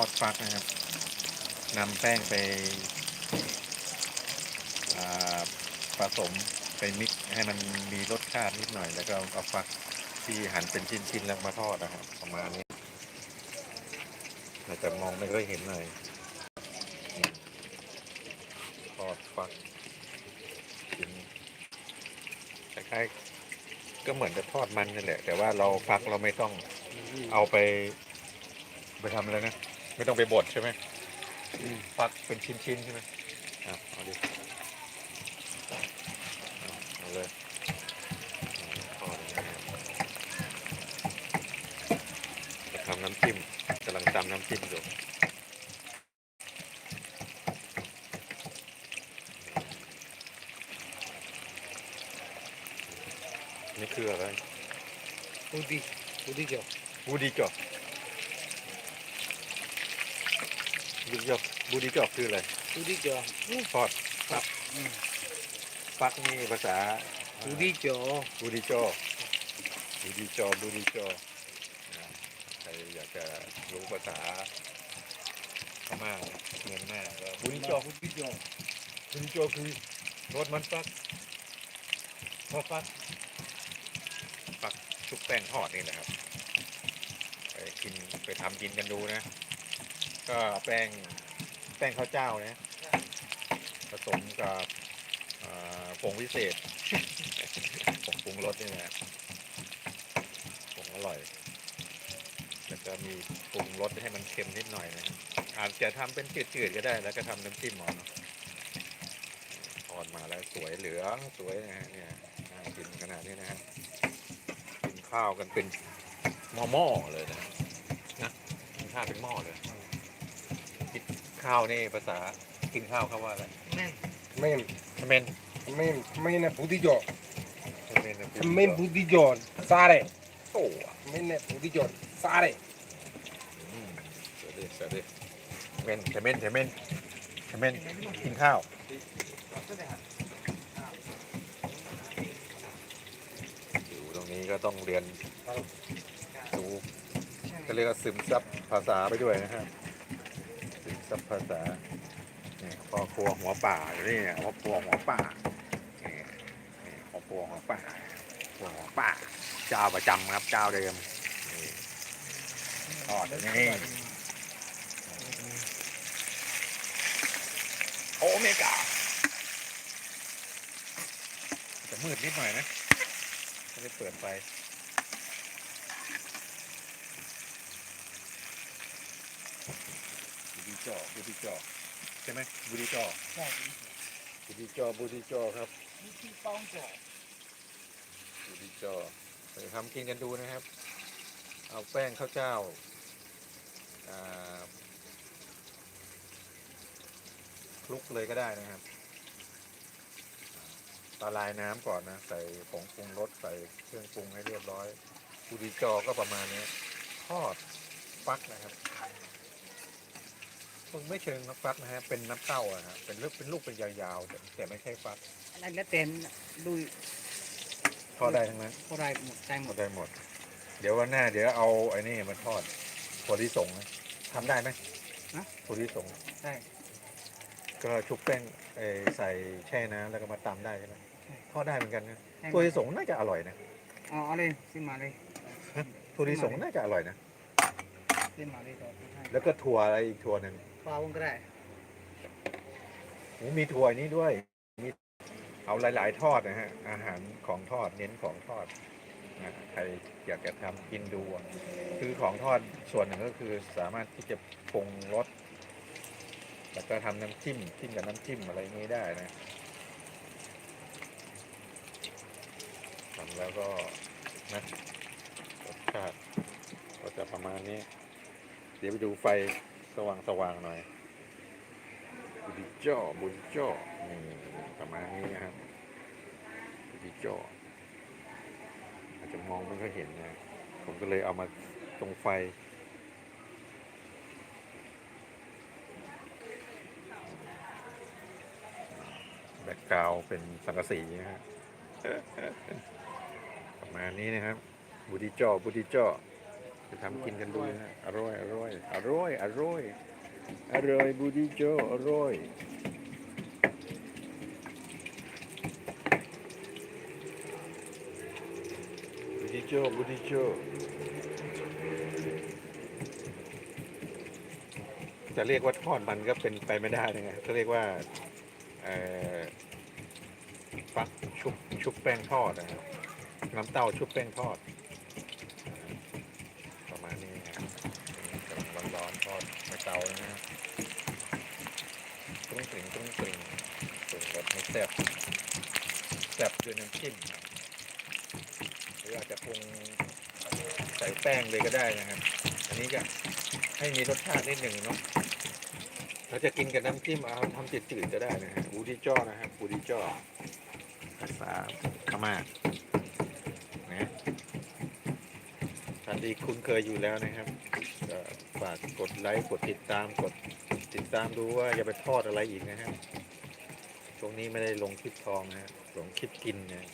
อดฟักนะครับนำแป้งไปผสมไปมิกให้มันมีรสชาตินิดหน่อยแล้วก็เอาฟักที่หั่นเป็นชิ้นๆแล้วมาทอดนะครับประมาณนี้อาจจะมองไม่ค่อยเห็นหน่อยทอดฟักชิ้นคล้ายๆก็เหมือนจะทอดมันนั่นแหละ แต่ว่าเราฟักเราไม่ต้องเอาไป ไปทำอะไรนะ ไม่ต้องไปบดใช่ไหมฟักเป็นชิ้นๆใช่ไหมอะเอาดิเอาเอาเลยเอาทอดอย่างนี้จะทำน้ำจิ้มกำลังตำน้ำจิ้มอยู่นี่คืออะไร Udi, udi jo. บูดีจอก บูดีจอกบูดีจอกคืออะไร Udi jo. ทอดครับฟักนี่ภาษา Udi jo. บูดีจอบูดีจอบูดีจอนะใครอยากจะรู้ภาษาพม่าเมียนมาก็บูดีจอ Udi jo. บูดีจอคือรสมันฟักทอดฟักฟักชุบแป้งทอดนี่แหละครับไปกินไปทำกินกันดูนะ ก็แป้งแป้งข้าวเจ้านะผสมกับผงวิเศษผงปรุงรสนี่นะผงอร่อย แล้วก็มีปรุงรสให้มันเค็มนิดหน่อยนะอาจจะทำเป็นจืดๆก็ได้ แล้วก็ทำน้ำจิ้มเอเนาะทอดมาแล้วสวยเหลืองสวยนะฮะเนี่ยน่ากินขนาดนี้นะฮะกินข้าวกันเป็นหม้อๆเลยนะนะกินข้าวเป็นหม้อเลย ข้าวนี่ภาษากินข้าวเขาว่าอะไร Men. Men, เมน men, men är budijo. เมน Men budijo, sare. โอ้ Men är budijo, sare. อืมเสร็จดิเสร็จดิเมนเทเมนเทเมนเทเมนกินข้าวอยู่ตรงนี้ก็ต้องเรียนดูก็เรียกว่าซึมซับภาษาไปด้วยนะครับ ซึมซับภาษาเนี่ยพ่อครัวหัวป่าอยู่นี่เนี่ยพ่อครัวหัวป่านี่นี่พ่อครัวหัวป่าครัวหัวป่า เจ้าประจำครับเจ้าเดิมทอดนี่โอเมก้าจะมืดนิดหน่อยนะไม่ได้เปิดไฟ บูดี จอบูดีจอใช่ไหมบูดีจอบูดีจอบูดีจอครับ Udi pong jo. บูดีจอไปทำกินกันดูนะครับ เอาแป้งข้าวเจ้าอ่าคลุกเลยก็ได้นะครับละลายน้ำก่อนนะ ใส่ผงปรุงรสใส่เครื่องปรุงให้เรียบร้อยบูดีจอก็ประมาณนี้ทอดฟักนะครับ มึงไม่เชิงน้ำฟักนะฮะเป็นน้ำเต้าอะฮะเป็นลูกเป็นลูกเป็นยาวๆแต่แต่ไม่ใช่ฟัก Anh đã tên đuôi ทอดได้ทั้งนั้น có rai một tay ทอ một ดได้หมด เดี๋ยววันหน้า เดี๋ยวเอาไอ้นี่มาทอดถั่วลิสงนะทำได้ไหมฮะถั่วลิสง tay. ก็ชุบแป้งเอ่อใส่แช่น้ำแล้วก็มาตำได้ใช่ไหมใช่ ทอดได้เหมือนกันนะ Tay ถั่ว một- ลิสงน่าจะอร่อยนะ Ờ, ở đây, xin mà đây. ถั่วลิสงน่าจะอร่อยนะ Xin mà đây rồi. แล้วก็ถั่วอะไรอีกถั่วหนึ่ง Qua không cái này. โอ้มีถั่วนี้ด้วย มีเอาหลาย ๆ ทอดนะฮะ อาหารของทอดเน้นของทอดนะใครอยากจะทำกินดูอะคือของทอดส่วนหนึ่งก็คือสามารถที่จะปรุงรสแล้วก็ทำน้ำจิ้มจิ้มกับน้ำจิ้มอะไรอย่างนี้ได้นะทำแล้วก็นะรสชาติก็จะประมาณนี้ เดี๋ยวไปดูไฟ สว่างๆหน่อยบุดิจ่อบุดิจ่อนี่ประมาณนี้นะครับบุดิจ่ออาจจะมองไม่ค่อยเห็นนะผมก็เลยเอามาตรงไฟแบ็กกราวด์เป็นสังกะสีนะฮะประมาณนี้นะครับบุดิจ่อบุดิจ่อ ไปทำกินกันดูนะฮะอร่อยอร่อยอร่อยอร่อยอร่อยบูดิโจอร่อยบูดิโจบูดิโจจะเรียกว่าทอดมันก็เป็นไปไม่ได้นะฮะเขาเรียกว่าฟักชุบชุบแป้งทอดนะครับน้ำเต้าชุบแป้งทอด ประมาณนี้นะครับกำลังร้อนๆทอดใน เตานะฮะตุ้งกลิ่งตุ้งกลิ่งปรุงรสให้แซ่บแซ่บด้วยน้ำจิ้มหรืออาจจะปรุงใส่แป้งเลยก็ได้นะครับ อันนี้ก็ให้มีรสชาตินิดหนึ่งเนาะถ้าจะกินกับน้ำจิ้มเอาทำจืดๆก็ได้นะฮะบูดิจ้อนะครับบูดิจ้อภาษาพม่านะท่านที่คุ้นเคยอยู่แล้วนะครับ ฝากกดไลค์กดติดตามกดติดตามดูว่าอย่าไปทอดอะไรอีกนะครับช่วงนี้ไม่ได้ลงคลิปทองนะฮะลงคลิปกินนะ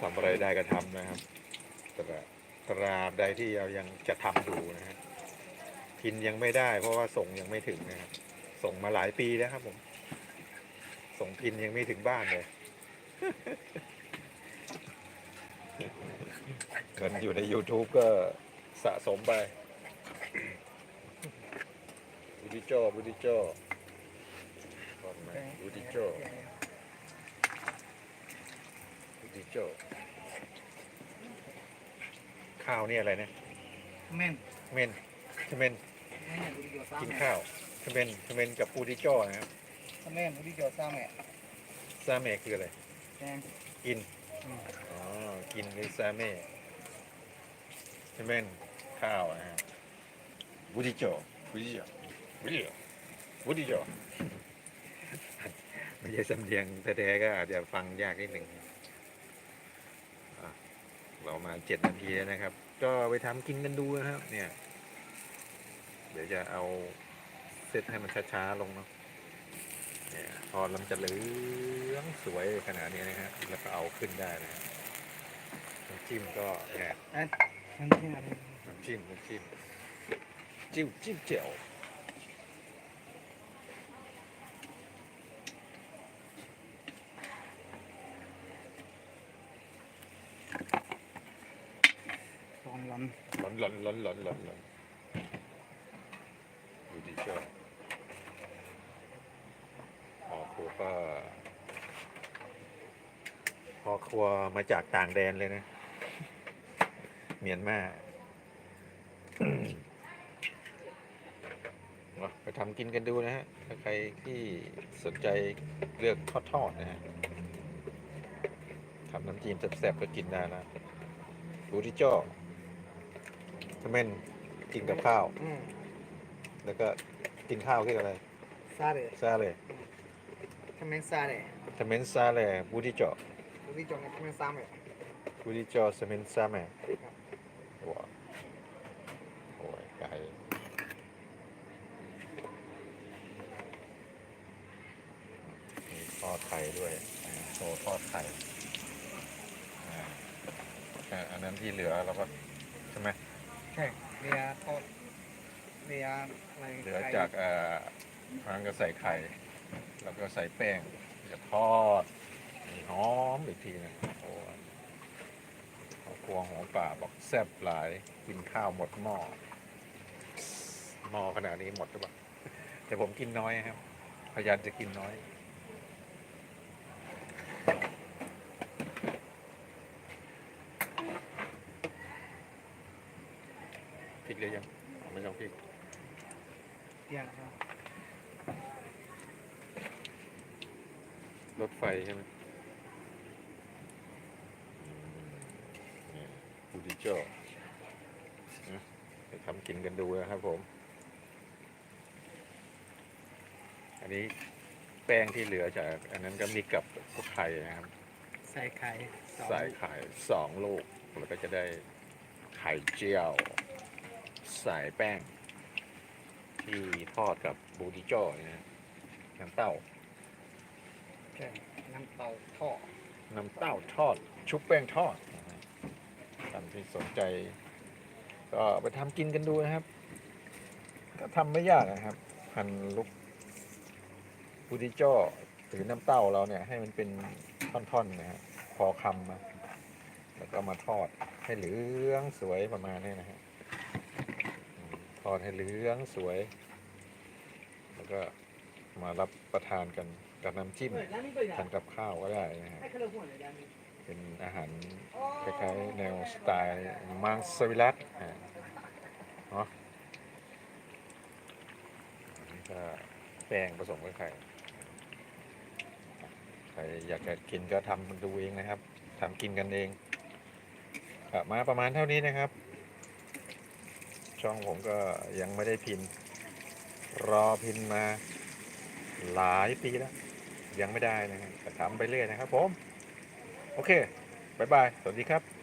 ทำอะไรได้ก็ทำนะครับต่ว่าตราบใดที่เรายังจะทำดูนะฮะกินยังไม่ได้ เพราะว่าส่งยังไม่ถึงนะครับส่งมาหลายปีแล้วครับผม ส่งพินยังไม่ถึงบ้านเลยเงินอยู่ใน YouTube ก็ สะสมไปบูดิโจบูดิโจก่อนไหมบูดิโจบูดิโจข้าวนี่อะไรนะเม่นเมนเมนเม่นบุรีโจซ้ำกินข้าวเมนเมนกับบูดิโจนะครับเม่นบุรีโจซ้ำแม่ซาเมะคืออะไรแกงกินอืมอ๋อกินหรือซาเม่เมน ข้าวนะฮะบูดิโจบูดิโจบูดิโจบูดิโจไม่ใช่สำเนียงแท้ๆก็อาจจะฟังยากนิดหนึ่งอะเรามาเจ็ดนาทีแล้วนะครับ ก็ไปทำกินกันดูนะครับ เนี่ย เดี๋ยวจะเอาเซตให้มันช้าๆลงเนาะเนี่ยพอลำจะเหลืองสวยขนาดนี้นะครับแล้วก็เอาขึ้นได้นะครับน้ำจิ้มก็เนี่ยมันที่อะไรน้ำ จิ้มน้ำจิ้มจิ้มจิ้มเจียวตอนร้อนร้อนร้อนร้อนร้อนร้อนร้อนดูดิเชียวพ่อครัวก็พ่อครัวมาจากต่างแดนเลยนะ เมียนมา มา ไปทำกินกันดูนะฮะ ถ้าใครที่สนใจเลือกทอดๆนะฮะทำน้ำจิ้มแซ่บๆก็กินได้แล้วดูที่จ้อทำเมนกินกับข้าว อืมแล้วก็กินข้าวกินอะไรซาเร่ซาเลยทำเม่นซาเร่ทำเมนซาเลยบูดิจ่อบุรีโจเนี่ยทำเม่นซ้ำแม่บูดิจ่อสเมนซาแมว้าวโอ้ยไก่มี ทอดไข่ด้วยโชว์ทอดไข่อ่าอ่าอันนั้นที่เหลือเราก็ใช่ไหมใช่เรียทอดเรียอะไรเหลือจากเอ่อทางก็ใส่ไข่ แล้วก็ใส่แป้งจะทอดมีหอมอีกทีหนึงโอ้ยครอบครัวหัวป่าบอกแซ่บหลายกินข้าวหมดหม้อหม้อขนาดนี้หมดหรือเปล่าแต่ผมกินน้อยครับ พยายามจะกินน้อย พริกเลยยังอ๋อไม่ต้องพริกเรียครับรถไฟใช่ไหมบูดิโจนะไปทำกินกันดูนะครับผม อันนี้แป้งที่เหลือจาก อันนั้นก็มีกับพวกไข่นะครับ ใส่ไข่สองใส่ไข่สองลูกแล้วก็จะได้ไข่เจียว ใส่แป้ง ที่ทอดกับบูดิโจเนี่ยนะน้ำเต้าใช่น้ำเต้าทอดน้ำเต้าทอด ชุบแป้งทอดนะฮะตานที่สนใจ ก็ไปทำกินกันดูนะครับ ก็ทำไม่ยากนะครับหั่นลูกปูดิโจ้หรือน้ำเต้าเราเนี่ยให้มันเป็นท่อนๆนะฮะพอคำมาแล้วก็มาทอดให้เหลืองสวยประมาณนี้นะฮะอืม ทอดให้เหลืองสวย แล้วก็มารับประทานกันกับน้ำจิ้มทานกับข้าวก็ได้นะฮะเป็นอาหารคล้ายๆแนวสไตล์มังสวิรัตอ่าเนาะอันนี้ก็แป้งผสมกับไข่ใครอยากจะกินก็ทำดูเองนะครับทำกินกันเองครับมาประมาณเท่านี้นะครับ ช่องผมก็ยังไม่ได้พิมพ์รอพิมพ์มาหลายปีแล้ว ยังไม่ได้นะครับทำไปเรื่อยนะครับผม โอเคบายบาย สวัสดีครับ